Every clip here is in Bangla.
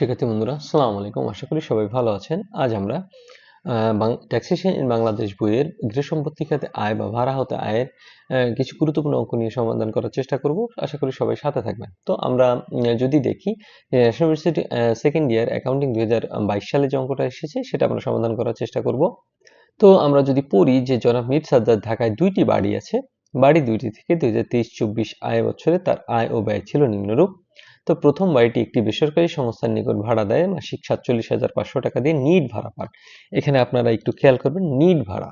শিক্ষার্থী বন্ধুরা, আসসালামু আলাইকুম। আশা করি সবাই ভালো আছেন। আজ আমরা ট্যাক্সেশন ইন বাংলাদেশ বইয়ের গৃহ সম্পত্তি খাতে আয় বা ভাড়া হতে আয়ের কিছু গুরুত্বপূর্ণ অঙ্ক নিয়ে সমাধান করার চেষ্টা করব। আশা করি সবাই সাথে থাকবেন। তো আমরা যদি দেখি ইউনিভার্সিটি সেকেন্ড ইয়ার অ্যাকাউন্টিং দুই হাজার বাইশ সালে যে অঙ্কটা এসেছে, সেটা আমরা সমাধান করার চেষ্টা করব। তো আমরা যদি পড়ি যে জনাব মীর সাজ্জাদ ঢাকায় দুইটি বাড়ি আছে, বাড়ি দুইটি থেকে দুই হাজার তেইশ চব্বিশ আয় বছরে তার আয় ও ব্যয় ছিল নিম্নরূপ। তো প্রথম বাড়িটি একটি বেসরকারি সংস্থার নিকট ভাড়া দেয়, মাসিক সাতচল্লিশ হাজার পাঁচশো টাকা দিয়ে নিট ভাড়া পান। এখানে আপনারা একটু খেয়াল করবেন, নিট ভাড়া।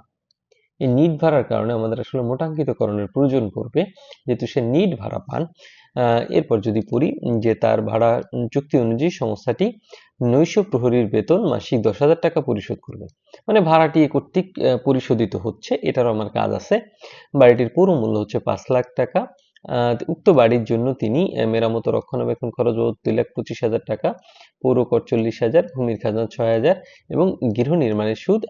এই নিট ভাড়ার কারণে আমাদের আসলে মোটাঙ্কিতকরণের প্রয়োজন পড়বে, যেহেতু সে নিট ভাড়া পান। এরপর যদি পড়ি যে তার ভাড়া চুক্তি অনুযায়ী সংস্থাটি নৈশ প্রহরীর বেতন মাসিক দশ হাজার টাকা পরিশোধ করবে। মানে ভাড়াটি কর্তৃক পরিশোধিত হচ্ছে, এটারও আমার কাজ আছে। বাড়িটির পুরো মূল্য হচ্ছে পাঁচ লাখ টাকা। উক্ত বাড়ির জন্য তিনি মেরামত রক্ষণাবেক্ষণ খরচ ও দুই লাখ পঁচিশ হাজার টাকা, পৌর কর চল্লিশ হাজার, ভূমির খাজনা ছয় হাজার এবং গৃহ নির্মাণের সুদ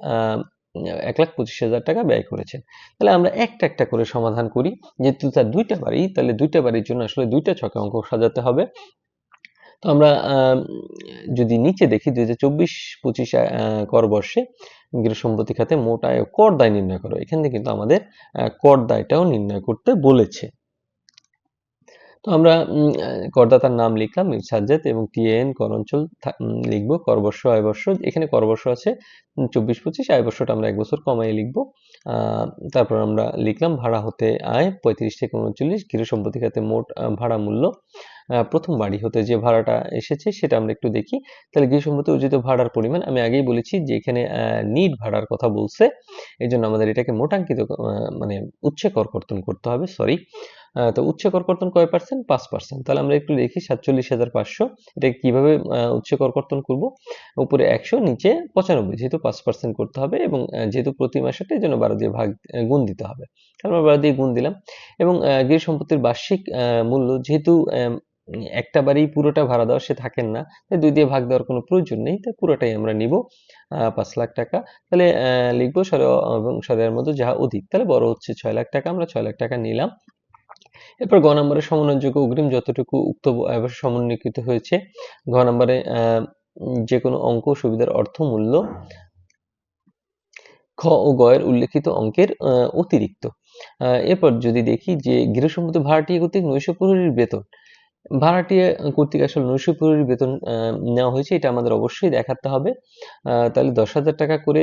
এক লাখ পঁচিশ হাজার টাকা ব্যয় করেছেন। তাহলে আমরা একটা একটা করে সমাধান করি। যেহেতু তার দুইটা বাড়ি, তাহলে দুইটা বাড়ির জন্য আসলে দুইটা ছকে অঙ্ক সাজাতে হবে। তো আমরা যদি নিচে দেখি দুই হাজার চব্বিশ পঁচিশ কর বর্ষে গৃহ সম্পত্তি খাতে মোট আয় কর দায় নির্ণয় করো। এখান থেকে কিন্তু আমাদের কর দায়টাও নির্ণয় করতে বলেছে। তো আমরা করদাতার নাম লিখলাম সাজ্জাদ এবং টিএন কর অঞ্চল থা- উম, লিখব করবর্ষ আয় বর্ষ এখানে করবর্ষ আছে চব্বিশ পঁচিশ আয় বর্ষটা আমরা এক বছর কমাই লিখব। তারপর আমরা লিখলাম ভাড়া হতে আয় পঁয়ত্রিশ থেকে উনচল্লিশ গৃহ সম্পত্তি খাতে মোট ভাড়া মূল্য। প্রথম বাড়ি হতে যে ভাড়াটা এসেছে সেটা আমরা একটু দেখি। তাহলে গৃহ সম্পত্তি অর্জিত ভাড়ার পরিমাণ আমি আগেই বলেছি যে এখানে নিট ভাড়ার কথা বলছে। এই জন্য আমাদের এটাকে মোটাঙ্কিত মানে উচ্ছে করকর্তন করতে হবে সরি তো উচ্ছে করকর্তন কয় পার্সেন্ট পাঁচ পার্সেন্ট তাহলে আমরা একটু দেখি সাতচল্লিশ হাজার পাঁচশো। এটা কীভাবে উচ্ছে করকর্তন করব? উপরে একশো, নিচে পঁচানব্বই। যেহেতু পাঁচ পার্সেন্ট করতে হবে এবং যেহেতু প্রতি মাসেটা এই জন্য বারো দিয়ে ভাগ গুণ দিতে হবে। আমরা বারো দিয়ে গুণ দিলাম। এবং গৃহ সম্পত্তির বার্ষিক মূল্য যেহেতু একটা বাড়ি পুরোটা ভাড়া দেওয়া, সে থাকেন না, তাই দুই দিয়ে ভাগ দেওয়ার কোনো প্রয়োজন নেই, তাই পুরোটাই আমরা নিব পাঁচ লাখ টাকা। তাহলে লিখব সরে এবং সরের মধ্যে যাহা অধিক। তাহলে বড় হচ্ছে ছয় লাখ টাকা, আমরা ছয় লাখ টাকা নিলাম। এরপর গ নম্বরে সমন্বয়যোগ্য অগ্রিম যতটুকু উক্ত সমন্বয়কৃত হয়েছে। ঘ নম্বরে যে কোনো অঙ্ক সুবিধার অর্থ মূল্য খ ও গয়ের উল্লেখিত অঙ্কের অতিরিক্ত। এরপর যদি দেখি যে গৃহসম্মত ভাড়াটি কর্তৃক নৈশ প্রহরীর বেতন ভাড়াটিয়া কর্তৃক আসলে নৈশ প্রহরীর বেতন নেওয়া হয়েছে এটা আমাদের অবশ্যই দেখাতে হবে। তাহলে দশ হাজার টাকা করে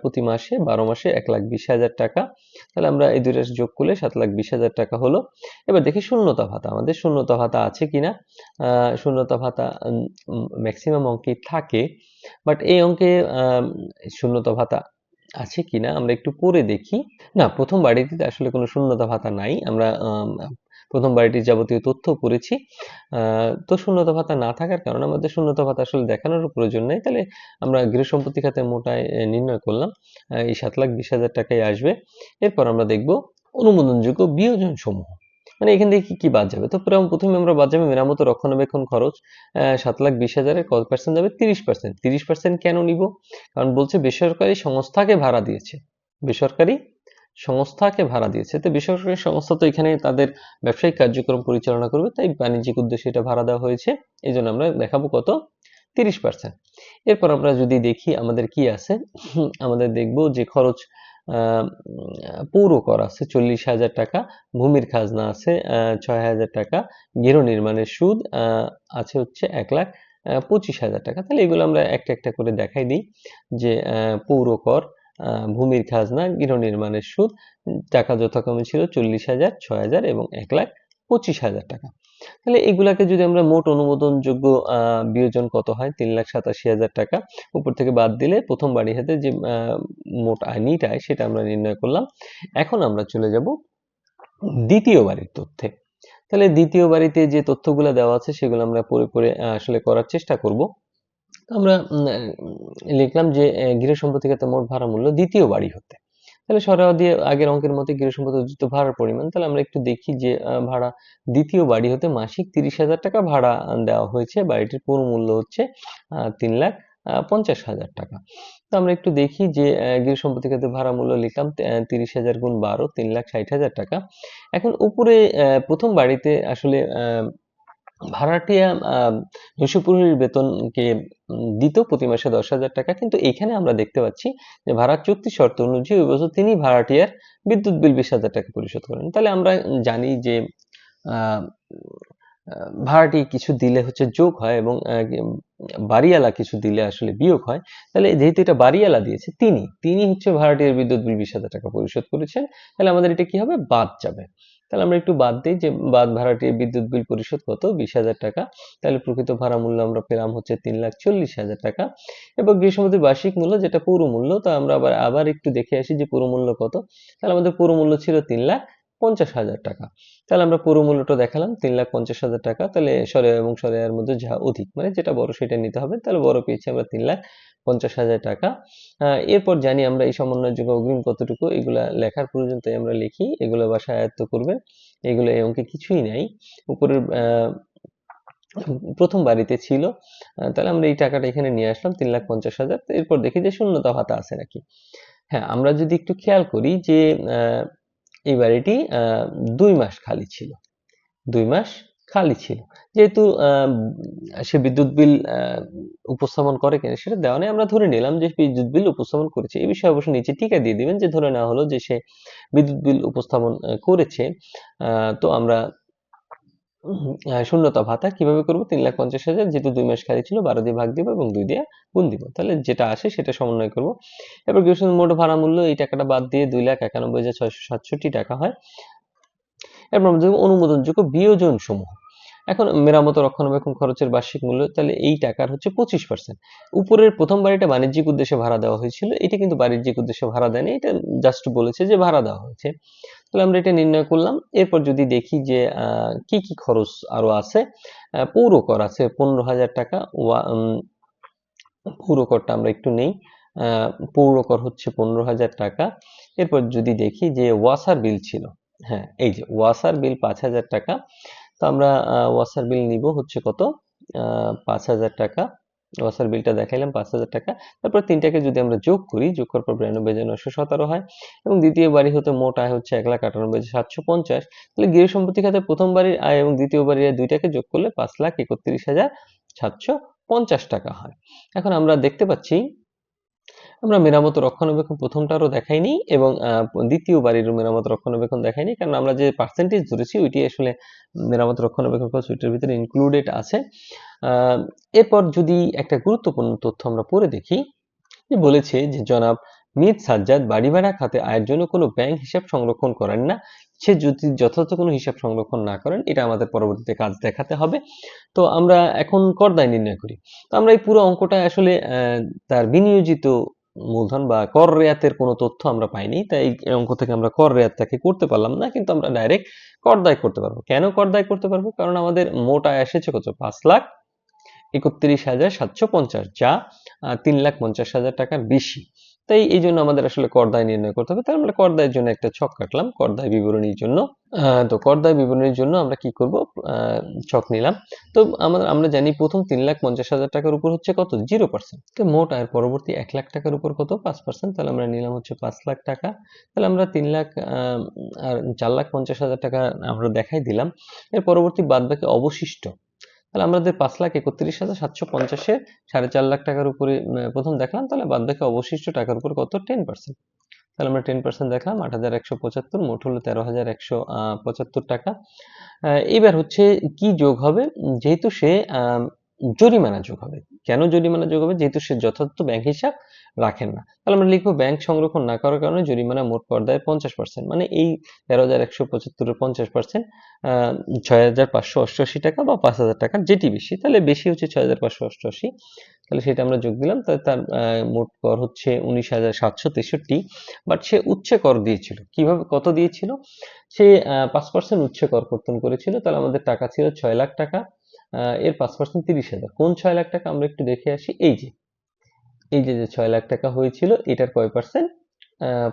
প্রতি মাসে বারো মাসে এক লাখ বিশ হাজার টাকা। তাহলে আমরা এই দুইটা যোগ করলে সাত লাখ বিশ হাজার টাকা হলো। এবার দেখি শূন্যতা ভাতা আমাদের শূন্যতা ভাতা আছে কিনা? শূন্যতা ভাতা ম্যাক্সিমাম অঙ্কেই থাকে বাট এই অঙ্কে শূন্যতা ভাতা আছে কিনা আমরা একটু পরে দেখি। না প্রথম বাড়িটিতে আসলে কোনো শূন্যতা ভাতা নাই আমরা আম, প্রথম বাড়িটির যাবতীয় তথ্য আহ, তো শূন্যতা ভাতা না থাকার কারণে আমাদের শূন্যতা ভাতা আসলে দেখানোর প্রয়োজন নেই। তাহলে আমরা গৃহ সম্পত্তি খাতে মোটায় নির্ণয় করলাম। এই সাত লাখ বিশ হাজার টাকাই আসবে। এরপর আমরা দেখব অনুমোদনযোগ্য বিয়োজন সমূহ মানে এখান থেকে কি বাদ যাবে? তো প্রথম- আমরা বাদ যাবে মেরামত রক্ষণাবেক্ষণ খরচ। সাত লাখ বিশ হাজারের কত পার্সেন্ট যাবে? তিরিশ পার্সেন্ট তিরিশ পার্সেন্ট কেন নিব? কারণ বলছে বেসরকারি সংস্থাকে ভাড়া দিয়েছে। বেসরকারি সংস্থাকে ভাড়া দিয়েছে। তো বেসরকারি সংস্থা তো এখানে তাদের ব্যবসায়িক কার্যক্রম পরিচালনা করবে, তাই বাণিজ্যিক উদ্দেশ্যে এটা ভাড়া দেওয়া হয়েছে। এই জন্য আমরা দেখাবো কত? তিরিশ পার্সেন্ট এরপর আমরা যদি দেখি আমাদের কি আছে, আমাদের দেখব যে খরচ পৌর কর আছে চল্লিশ হাজার টাকা, ভূমির খাজনা আছে ছয় হাজার টাকা, গৃহ নির্মাণের সুদ আছে হচ্ছে এক লাখ পঁচিশ হাজার টাকা। তাহলে এগুলো আমরা একটা একটা করে দেখাই দিই যে পৌর কর ভূমির খাজনা গৃহ নির্মাণের সুদ, টাকা যথাক্রমে ছিল চল্লিশ হাজার, ছয় হাজার এবং এক লাখ পঁচিশ হাজার টাকা। তাহলে এগুলাকে যদি আমরা মোট অনুমোদনযোগ্য বিয়োজন কত হয়? তিন লাখ সাতাশি হাজার টাকা। উপর থেকে বাদ দিলে প্রথম বাড়ি হাতে যে মোট আয় নিট সেটা আমরা নির্ণয় করলাম। এখন আমরা চলে যাব দ্বিতীয় বাড়ির তথ্যে। তাহলে দ্বিতীয় বাড়িতে যে তথ্যগুলো দেওয়া আছে সেগুলো আমরা পরে পরে আসলে করার চেষ্টা করব। আমরা লিখলাম যে গৃহ সম্পত্তি খাতে মোট ভাড়া মূল্য দ্বিতীয় বাড়ি হতে। তাহলে সরোয়া দিয়ে আগের অঙ্কের মতো গৃহ সম্পত্তি অর্জিত ভাড়ার পরিমাণ, তাহলে আমরা একটু দেখি যে ভাড়া দ্বিতীয় বাড়ি হতে মাসিক তিরিশ হাজার টাকা ভাড়া দেওয়া হয়েছে। বাড়িটির পুরো মূল্য হচ্ছে তিন লাখ পঞ্চাশ হাজার টাকা। তো আমরা একটু দেখি যে গৃহ সম্পত্তি খাতে ভাড়া মূল্য লিখলাম তিরিশ হাজার গুণ বারো, তিন লাখ ষাট হাজার টাকা। এখন উপরে প্রথম বাড়িতে আসলে ভাড়াটিয়া নৈশপ্রহরীর বেতনকে দিত প্রতি মাসে দশ হাজার টাকা। কিন্তু এখানে আমরা দেখতে পাচ্ছি যে ভাড়ার চুক্তি শর্ত অনুযায়ী ওই বছর তিনি ভাড়াটিয়ার বিদ্যুৎ বিল বিশ হাজার টাকা পরিশোধ করেন। তাহলে আমরা জানি যে ভাড়াটি কিছু দিলে হচ্ছে যোগ হয় এবং বাড়িওয়ালা কিছু দিলে আসলে বিয়োগ হয়। তাহলে যেহেতু এটা বাড়িওয়ালা দিয়েছে তিনি তিনি হচ্ছে ভাড়াটিয়ার বিদ্যুৎ বিল বিশ হাজার টাকা পরিশোধ করেছেন। তাহলে আমাদের এটা কি হবে? বাদ যাবে। তাহলে আমরা একটু বাদ দিই যে বাদ ভাড়াটি বিদ্যুৎ বিল পরিশোধ কত বিশ হাজার টাকা, তাহলে প্রকৃত ভাড়া মূল্য আমরা পেলাম হচ্ছে তিন লাখ চল্লিশ হাজার টাকা। এবং গৃহসম্পত্তির বার্ষিক মূল্য যেটা পুরো মূল্য, তা আমরা আবার আবার একটু দেখে আসি যে পুরো মূল্য কত। তাহলে আমাদের পুরো মূল্য ছিল তিন লাখ পঞ্চাশ হাজার টাকা। তাহলে আমরা পুরো মূল্যটা দেখালাম, তিন লাখ পঞ্চাশ হাজার টাকা। তাহলে সরে এবং সরেয়ার মধ্যে যা অধিক মানে যেটা বড় সেটা নিতে হবে। তাহলে বড় পেয়েছি আমরা তিন লাখ পঞ্চাশ হাজার টাকা। এরপর জানি আমরা এই সমন্বয়যোগ্য অগ্রিম কতটুকু, এগুলা লেখার প্রয়োজন তাই আমরা লিখি, এগুলো বাসায় আয়ত্ত করবে। এগুলো এই অঙ্কে কিছুই নাই। উপরের প্রথম বাড়িতে ছিল। তাহলে আমরা এই টাকাটা এখানে নিয়ে আসলাম, তিন লাখ পঞ্চাশ হাজার। এরপর দেখি যে শূন্যতা ভাতা আছে নাকি। হ্যাঁ আমরা যদি একটু খেয়াল করি যে এই বাড়িটি দুই মাস খালি ছিল। দুই মাস খালি ছিল। যেহেতু সে বিদ্যুৎ বিল উপস্থাপন করে কিনা সেটা দেওয়া নেই। আমরা ধরে নিলাম যে বিদ্যুৎ বিল উপস্থাপন করেছে। এই বিষয়ে অবশ্য নিচে টিকা দিয়ে দিবেন যে ধরে নেওয়া হলো যে সে বিদ্যুৎ বিল উপস্থাপন করেছে। তো আমরা শূন্যতা ভাতা কীভাবে করব? তিন লাখ পঞ্চাশ হাজার, যেহেতু দুই মাস খালি ছিল, বারো দিয়ে ভাগ দিব এবং দুই দিয়ে গুণ দিব। তাহলে যেটা আসে সেটা সমন্বয় করব। এবার গৃহস্থ মোট ভাড়া মূল্য, এই টাকাটা বাদ দিয়ে দুই লাখ একানব্বই হাজার ছয়শো সাতষট্টি টাকা হয়। এরপর আমরা দেখব অনুমোদনযোগ্য বিয়োজন সমূহ। এখন মেরামত, রক্ষণাবেক্ষণ খরচের বার্ষিক মূল্য, তাহলে এই টাকার হচ্ছে পঁচিশ পার্সেন্ট উপরের প্রথম বাড়িটা বাণিজ্যিক উদ্দেশ্যে ভাড়া দেওয়া হয়েছিল। এটা কিন্তু বাণিজ্যিক উদ্দেশ্যে ভাড়া দেয়নি, এটা জাস্ট বলেছে যে ভাড়া দেওয়া হয়েছে। তাহলে আমরা এটা নির্ণয় করলাম। এরপর যদি দেখি যে কি কি খরচ আরও আছে পৌর কর আছে, পনেরো হাজার টাকা। পৌর করটা আমরা একটু নেই। পৌর কর হচ্ছে পনেরো হাজার টাকা। এরপর যদি দেখি যে, ওয়াসার বিল ছিল হ্যাঁ এই যে, ওয়াসার বিল পাঁচ হাজার টাকা। তো আমরা ওয়াসার বিল নিব হচ্ছে কত? পাঁচ হাজার টাকা। ওয়াসার বিলটা দেখাইলাম, পাঁচ হাজার টাকা। তারপর তিনটাকে যদি আমরা যোগ করি, যোগ করার পর বিরানব্বই হাজার নশো সতেরো হয় এবং দ্বিতীয় বাড়ি হতে মোট আয় হচ্ছে এক লাখ আটানব্বই হাজার সাতশো পঞ্চাশ। তাহলে গৃহ সম্পত্তি খাতে প্রথম বাড়ির আয় এবং দ্বিতীয় বাড়ির আয় দুইটাকে যোগ করলে পাঁচ লাখ একত্রিশ হাজার সাতশো পঞ্চাশ টাকা হয়। এখন আমরা দেখতে পাচ্ছি আমরা মেরামত রক্ষণাবেক্ষণ প্রথমটারও দেখাইনি এবং দ্বিতীয় বাড়ির মেরামত রক্ষণাবেক্ষণ দেখাইনি কারণ আমরা যে পার্সেন্টেজ ধরেছি ওইটি আসলে মেরামত রক্ষণাবেক্ষণ খরচ ওইটার ভিতরে ইনক্লুডেড আছে। এরপর যদি একটা গুরুত্বপূর্ণ তথ্য আমরা পড়ে দেখি বলেছে যে জনাব মীর সাজ্জাদ বাড়ি ভাড়া খাতে আয়ের জন্য কোনো ব্যাংক হিসাব সংরক্ষণ করেন না। সে যদি যথাযথ কোনো হিসাব সংরক্ষণ না করেন, এটা আমাদের পরবর্তীতে কাজ দেখাতে হবে। তো আমরা এখন করদায় নির্ণয় করি। তো আমরা এই পুরো অঙ্কটা আসলে তার বিনিয়োজিত মূলধন বা কর রেয়াতের কোনো তথ্য আমরা পাইনি, তাই এই অঙ্ক থেকে আমরা কর রেয়াতটাকে করতে পারলাম না, কিন্তু আমরা ডাইরেক্ট করদায় করতে পারব। কেন করদায় করতে পারব? কারণ আমাদের মোট আয় এসেছে কত? পাঁচ লাখ একত্রিশ হাজার সাতশো পঞ্চাশ, যা তিন লাখ পঞ্চাশ হাজার টাকার বেশি। তাই এই জন্য আমাদের আসলে করদায় নির্ণয় করতে হবে। তাই আমরা করদায়ের জন্য একটা ছক কাটলাম, করদায় বিবরণীর জন্য। তো করদায় বিবরণীর জন্য আমরা কি করব? ছক নিলাম। তো আমাদের, আমরা জানি প্রথম তিন লাখ পঞ্চাশ হাজার টাকার উপর হচ্ছে কত? Zero percent. তো মোট আয়ের পরবর্তী এক লাখ টাকার উপর কত? পাঁচ পার্সেন্ট। তাহলে আমরা নিলাম হচ্ছে পাঁচ লাখ টাকা। তাহলে আমরা তিন লাখ আর চার লাখ পঞ্চাশ হাজার টাকা আমরা দেখাই দিলাম। এর পরবর্তী বাদ বাকি অবশিষ্ট তাহলে আমাদের পাঁচ লাখ একত্রিশ হাজার সাতশো পঞ্চাশে সাড়ে চার লাখ টাকার উপরে প্রথম দেখলাম, তাহলে বাদ দেখে অবশিষ্ট টাকার উপর কত? Ten percent. তাহলে আমরা টেন পার্সেন্ট দেখলাম, আট হাজার একশো পঁচাত্তর, মোট হলো তেরো হাজার একশো পঁচাত্তর টাকা। এবার হচ্ছে কি যোগ হবে? যেহেতু সে জরিমানা যোগ হবে। কেন জরিমানা যোগ হবে যেহেতু সে যথার্থ ব্যাংক হিসাব রাখেন না। তাহলে আমরা লিখব ব্যাংক সংরক্ষণ না করার কারণে জরিমানা মোট পর্দায় পঞ্চাশ পার্সেন্ট মানে এই তেরো হাজার একশো পঁচাত্তরের পঞ্চাশ পার্সেন্ট ছয় হাজার পাঁচশো অষ্টআশি টাকা বা পাঁচ হাজার টাকা যেটি বেশি, তাহলে বেশি হচ্ছে ছয় হাজার পাঁচশো অষ্টআশি। তাহলে সেটা আমরা যোগ দিলাম। তাহলে তার মোট কর হচ্ছে উনিশ হাজার সাতশো তেষট্টি। বাট সে উচ্ছে কর দিয়েছিল। কীভাবে, কত দিয়েছিল? সে পাঁচ পার্সেন্ট উচ্ছে কর কর্তন করেছিল। তাহলে আমাদের টাকা ছিল ছয় লাখ টাকা। এর পাঁচ পার্সেন্ট তিরিশ হাজার। কোন ছয় লাখ টাকা? আমরা একটু দেখে আসি। এই যে এই যে যে ছয় লাখ টাকা হয়েছিল, এটার কয় পার্সেন্ট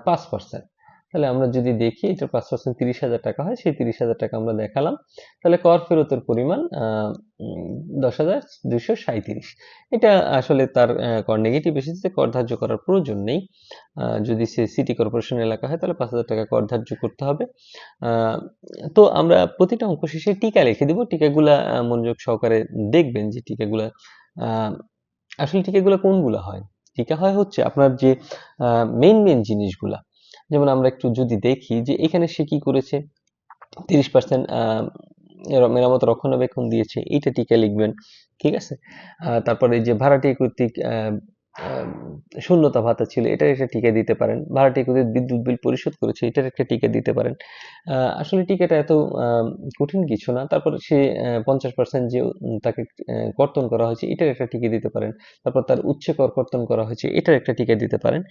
পাঁচ পার্সেন্ট তাহলে আমরা যদি দেখি এটা পাঁচ পার্সেন্ট তিরিশ হাজার টাকা হয়, সেই তিরিশ হাজার টাকা আমরা দেখালাম। তাহলে কর ফেরতের পরিমাণ দশ হাজার দুইশো সাঁইত্রিশ। এটা আসলে তার কর নেগেটিভ এসেছে, কর ধার্য করার প্রয়োজন নেই। যদি সে সিটি কর্পোরেশন এলাকা হয়, তাহলে পাঁচ হাজার টাকা কর ধার্য করতে হবে। তো আমরা প্রতিটা অঙ্ক শেষে টিকা লিখে দিব। টিকাগুলা মনোযোগ সহকারে দেখবেন যে টিকাগুলা আসলে টিকাগুলো কোনগুলো হয়? টিকা হয় হচ্ছে আপনার যে মেইন মেইন জিনিসগুলা। যেমন আমরা একটু যদি দেখি যে এখানে সে কি করেছে? তিরিশ পার্সেন্ট মেরামত রক্ষণাবেক্ষণ দিয়েছে, এইটা টিকা লিখবেন, ঠিক আছে? তারপরে যে ভাড়াটি কর্তৃক শূন্যতা ভাতা ছিল এটার একটা টিকা দিতে পারেন। ভাড়াটিয়া কর্তৃক বিদ্যুৎ বিল পরিশোধ করেছে এটার একটা টিকা দিতে পারেন। আসলে টিকাটা এত কঠিন কিছু না। তারপর সে পঞ্চাশ পার্সেন্ট যে তাকে কর্তন করা হয়েছে, এটার একটা টিকা দিতে পারেন। তারপর তার উচ্ছে কর কর্তন করা হয়েছে, এটার একটা টিকা দিতে পারেন।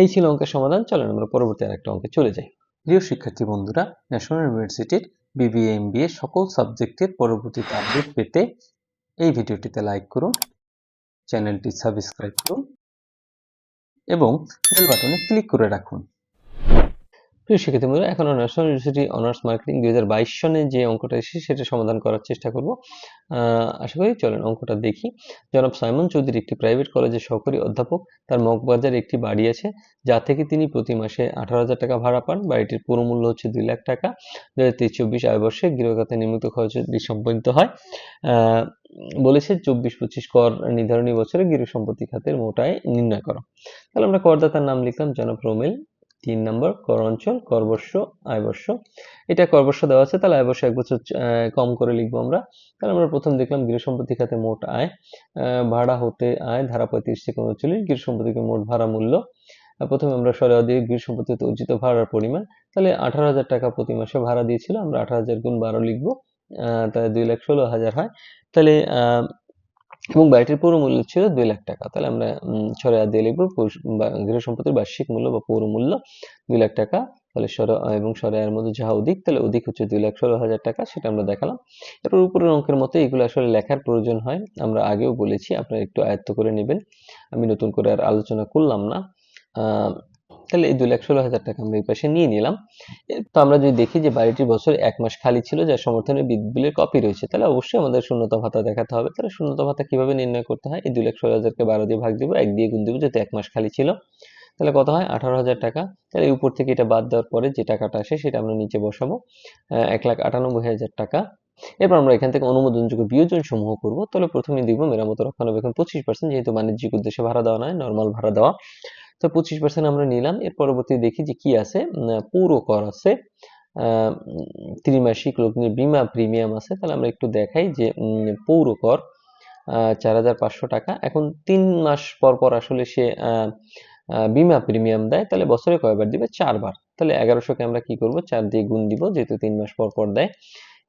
এই ছিল অঙ্কের সমাধান। চলেন আমরা পরবর্তী আরেকটা অঙ্কে চলে যাই। প্রিয় শিক্ষার্থী বন্ধুরা ন্যাশনাল ইউনিভার্সিটির বিবিএ এমবিএ সকল সাবজেক্টের পরবর্তীতে আপডেট পেতে এই ভিডিওটিতে লাইক করুন। চ্যানেলটি সাবস্ক্রাইব করুন এবং বেল বাটনে ক্লিক করে রাখুন। প্রিয় শিক্ষার্থী বন্ধুরা, এখন ন্যাশনাল ইউনিভার্সিটি অনার্স মার্কেটিং দুই হাজার বাইশ সনে যে অঙ্কটা এসেছে, সেটা সমাধান করার চেষ্টা করব। আশা করি চলেন অঙ্কটা দেখি। জনাব সাইমন চৌধুরী একটি প্রাইভেট কলেজের সহকারী অধ্যাপক, তার মগবাজারে একটি বাড়ি আছে, যা থেকে তিনি প্রতি মাসে আঠারো হাজার টাকা ভাড়া পান। বাড়িটির পুরো মূল্য হচ্ছে দুই লাখ টাকা। দু হাজার তেইশ চব্বিশ আয় বর্ষে গৃহখাতে নির্মিত খরচ সম্পাদিত হয়। বলেছে চব্বিশ পঁচিশ কর নির্ধারণী বছরে গৃহ সম্পত্তি খাতের মোটায় নির্ণয় করো। তাহলে আমরা করদাতার নাম লিখলাম জনাব রোমেল তিন নম্বর, কর অঞ্চল করবর্ষ আয়বর্ষ এটা করবর্ষ দেওয়া আছে, তাহলে আয়বর্ষ এক বছর কম করে লিখব আমরা। তাহলে আমরা প্রথম দেখলাম গৃহ সম্পত্তি খাতে মোট আয় ভাড়া হতে আয়, ধারা পঁয়ত্রিশ থেকে উনচল্লিশ, গৃহ সম্পত্তিকে মোট ভাড়া মূল্য। প্রথমে আমরা সরোয়া দিয়ে গৃহ সম্পত্তিতে অর্জিত ভাড়ার পরিমাণ। তাহলে আঠারো হাজার টাকা প্রতি মাসে ভাড়া দিয়েছিল, আমরা আঠারো হাজার গুণ বারো লিখব তাহলে দুই লাখ ষোলো হাজার হয়। তাহলে এবং বাড়িটির পুরো মূল্য ছিল দুই লাখ টাকা। তাহলে আমরা ছড়ে হাত দিয়ে লিখব গৃহ সম্পত্তির বার্ষিক মূল্য বা পৌর মূল্য দুই লাখ টাকা। তাহলে সর এবং সরাইয়ের মধ্যে যাহা অধিক, তাহলে অধিক হচ্ছে দুই লাখ ষোলো হাজার টাকা, সেটা আমরা দেখালাম। এরপর উপরের অঙ্কের মতো এগুলো আসলে লেখার প্রয়োজন হয়। আমরা আগেও বলেছি, আপনারা একটু আয়ত্ত করে নেবেন। আমি নতুন করে আর আলোচনা করলাম না। তাহলে এই দুই লাখ ষোলো হাজার টাকা আমরা এই পাশে নিয়ে নিলাম। তো আমরা যদি দেখি যে বাড়িটির বছর এক মাস খালি ছিল, যার সমর্থনে বিদ্যুৎ বিলের কপি রয়েছে, তাহলে অবশ্যই আমাদের শূন্যতা ভাতা দেখাতে হবে। তাহলে শূন্যতা ভাতা কীভাবে নির্ণয় করতে হয়? এই দুই লাখ ষোলো হাজারকে বারো দিয়ে ভাগ দিব, এক দিয়ে গুণ দিব, যেহেতু এক মাস খালি ছিল। তাহলে কত হয়? আঠারো হাজার টাকা। তাহলে এই উপর থেকে এটা বাদ দেওয়ার পরে যে টাকাটা আসে, সেটা আমরা নিচে বসাবো। এক লাখ আটানব্বই হাজার টাকা। এরপর আমরা এখান থেকে অনুমোদনযোগ্য বিয়োজন সমূহ করব। তাহলে প্রথমে দিব মেরামত রক্ষণাবেক্ষণ পঁচিশ পার্সেন্ট যেহেতু বাণিজ্যিক উদ্দেশ্যে ভাড়া দেওয়া নয় নর্মাল ভাড়া দেওয়া। তো পঁচিশ পার্সেন্ট আমরা নিলাম। এর পরবর্তী দেখি যে কি আছে। পৌর কর আছে। ত্রিমাসিক লগ্নি বিমা প্রিমিয়াম আছে। তাহলে আমরা একটু দেখাই যে পৌর কর চার হাজার পাঁচশো টাকা। এখন তিন মাস পর পর আসলে সে আহ, প্রিমিয়াম দেয়। তাহলে বছরে কয়বার দিবে? চারবার। তাহলে এগারোশোকে আমরা কি করব? চার দিয়ে গুণ দিব যেহেতু তিন মাস পর পর দেয়।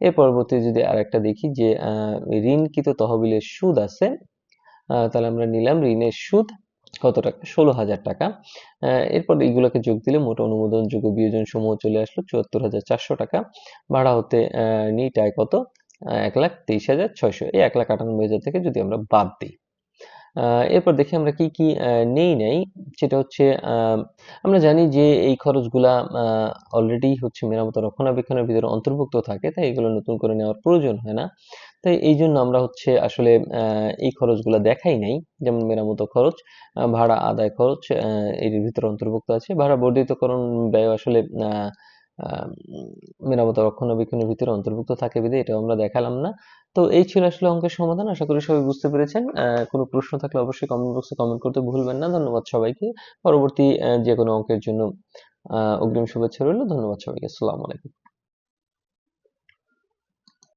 এর পরবর্তী যদি আরেকটা দেখি যে ঋণকৃত তহবিলের সুদ আছে। তাহলে আমরা নিলাম ঋণের সুদ। কত টাকা? ষোলো হাজার টাকা। এরপর এইগুলোকে যোগ দিলে মোট অনুমোদনযোগ্য বিয়োজন সমূহ চলে আসলো চুয়াত্তর হাজার চারশো টাকা। ভাড়া হতে নিট আয় কত? এক লাখ তেইশ হাজার ছয়শো। এই এক লাখ আটানব্বই হাজার থেকে যদি আমরা বাদ দিই। এরপর দেখি আমরা কি কি নেই নাই। সেটা হচ্ছে আমরা জানি যে এই খরচগুলা অলরেডি হচ্ছে মেরামত রক্ষণাবেক্ষণের ভিতরে অন্তর্ভুক্ত থাকে, তাই এগুলো নতুন করে নেওয়ার প্রয়োজন হয় না। তাই এই জন্য আমরা হচ্ছে আসলে এই খরচগুলো দেখাই নাই। যেমন মেরামত খরচ ভাড়া, আদায় খরচ এর ভিতরে অন্তর্ভুক্ত আছে। ভাড়া বর্ধিতকরণ ব্যয় আসলে মেরামত রক্ষণাবেক্ষণের ভিতরে অন্তর্ভুক্ত থাকে বিধে এটা আমরা দেখালাম না। তো এই ছিল আসলে অঙ্কের সমাধান। আশা করি সবাই বুঝতে পেরেছেন। কোনো প্রশ্ন থাকলে অবশ্যই কমেন্ট বক্সে কমেন্ট করতে ভুলবেন না। ধন্যবাদ সবাইকে। পরবর্তী যে কোনো অঙ্কের জন্য অগ্রিম শুভেচ্ছা রইল। ধন্যবাদ সবাইকে। আসসালামু আলাইকুম।